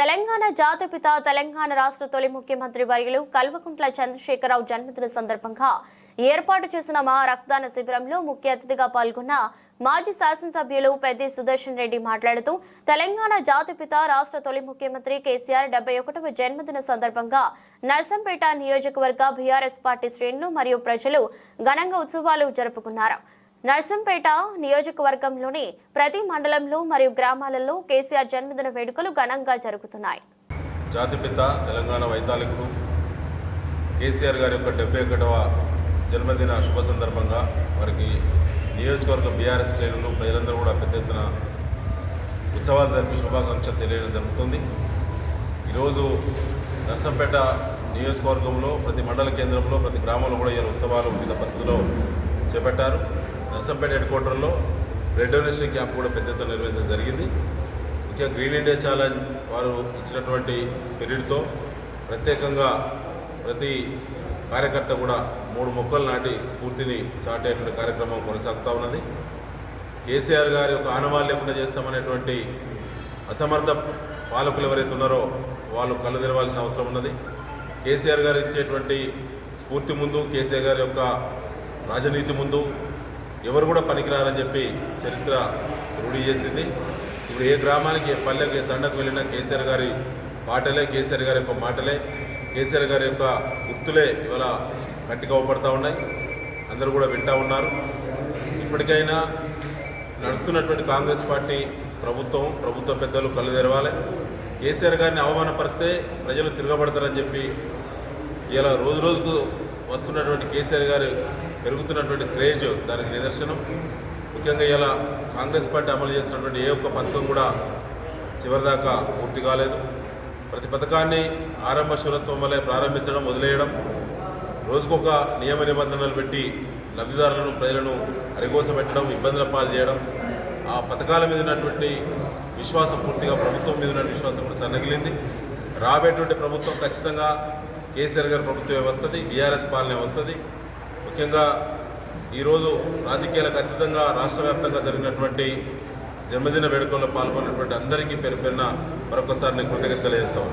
తెలంగాణ జాతిపిత తెలంగాణ రాష్ట్ర తొలి ముఖ్యమంత్రి వర్యులు కల్వకుంట్ల చంద్రశేఖరరావు జన్మదిన సందర్భంగా ఏర్పాటు చేసిన మహా రక్తదాన శిబిరంలో ముఖ్య అతిథిగా పాల్గొన్న మాజీ శాసనసభ్యులు పెద్ది సుదర్శన్ రెడ్డి మాట్లాడుతూ తెలంగాణ జాతిపిత రాష్ట్ర తొలి ముఖ్యమంత్రి కేసీఆర్ డెబ్బై ఒకటవ జన్మదిన సందర్భంగా నర్సంపేట నియోజకవర్గ బీఆర్ఎస్ పార్టీ శ్రేణులు మరియు ప్రజలు ఘనంగా ఉత్సవాలు జరుపుకున్నారు. నర్సంపేట నియోజకవర్గంలోని ప్రతి మండలంలో మరియు గ్రామాలలో కేసీఆర్ జన్మదిన వేడుకలు ఘనంగా జరుగుతున్నాయి. జాతిపిత తెలంగాణ వైతాళికుడు కేసీఆర్ గారి యొక్క డెబ్బై ఒకటవ జన్మదిన శుభ సందర్భంగా వారికి నియోజకవర్గ బీఆర్ఎస్ శ్రేణులు ప్రజలందరూ కూడా పెద్ద ఎత్తున ఉత్సవాలు జరిపి శుభాకాంక్షలు తెలియడం జరుగుతుంది. ఈరోజు నర్సంపేట నియోజకవర్గంలో ప్రతి మండల కేంద్రంలో ప్రతి గ్రామంలో కూడా ఈ ఉత్సవాలు వివిధ పద్ధతిలో చేపట్టారు. నర్సంపేట హెడ్ క్వార్టర్లో బ్లడ్ డొనేషన్ క్యాంప్ కూడా పెద్ద ఎత్తున నిర్వహించడం జరిగింది. ముఖ్యంగా గ్రీన్ ఇండియా ఛాలెంజ్ వారు ఇచ్చినటువంటి స్పిరిట్తో ప్రత్యేకంగా ప్రతి కార్యకర్త కూడా మూడు మొక్కలు నాటి స్ఫూర్తిని చాటేటువంటి కార్యక్రమం కొనసాగుతూ ఉన్నది. కేసీఆర్ గారి యొక్క ఆనవాళ్ళు లేకుండా చేస్తామనేటువంటి అసమర్థ పాలకులు ఎవరైతే ఉన్నారో వాళ్ళు కళ్ళు తెరవాల్సిన అవసరం ఉన్నది. కేసీఆర్ గారు ఇచ్చేటువంటి స్ఫూర్తి ముందు కేసీఆర్ గారి యొక్క రాజనీతి ముందు ఎవరు కూడా పనికిరారని చెప్పి చరిత్ర రూఢి చేసింది. ఇప్పుడు ఏ గ్రామానికి ఏ పల్లెకి ఏ తండకు వెళ్ళినా కేసీఆర్ గారి మాటలే కేసీఆర్ గారి యొక్క మాటలే. కేసీఆర్ గారి యొక్క గుర్తులే ఇవాళ గట్టిగా అవపడతా ఉన్నాయి. అందరూ కూడా వింటా ఉన్నారు. ఇప్పటికైనా నడుస్తున్నటువంటి కాంగ్రెస్ పార్టీ ప్రభుత్వం ప్రభుత్వ పెద్దలు కళ్ళు తెరవాలి. కేసీఆర్ గారిని అవమానపరిస్తే ప్రజలు తిరగబడతారని చెప్పి ఇలా రోజు రోజుకు వస్తున్నటువంటి కేసీఆర్ గారు పెరుగుతున్నటువంటి క్రేజ్ దానికి నిదర్శనం. ముఖ్యంగా ఇలా కాంగ్రెస్ పార్టీ అమలు చేస్తున్నటువంటి ఏ ఒక్క పథకం కూడా చివరిదాకా పూర్తి కాలేదు. ప్రతి పథకాన్ని ఆరంభ శూరత్వం వల్లే ప్రారంభించడం వదిలేయడం రోజుకొక నియమ నిబంధనలు పెట్టి లబ్ధిదారులను ప్రజలను అరిగోసపెట్టడం ఇబ్బందుల పాలు చేయడం ఆ పథకాల మీద ఉన్నటువంటి విశ్వాసం పూర్తిగా ప్రభుత్వం మీద ఉన్న విశ్వాసం కూడా సన్నగిలింది. రాబోయేటువంటి ప్రభుత్వం ఖచ్చితంగా కేసీఆర్ గారి ప్రభుత్వమే వస్తుంది బీఆర్ఎస్ పాలనే వస్తుంది. ముఖ్యంగా ఈరోజు రాజకీయాలకు అతీతంగా రాష్ట్ర వ్యాప్తంగా జరిగినటువంటి జన్మదిన వేడుకల్లో పాల్గొన్నటువంటి అందరికీ పేరు పేరున మరొకసారి నేను కృతజ్ఞతలు చేస్తాను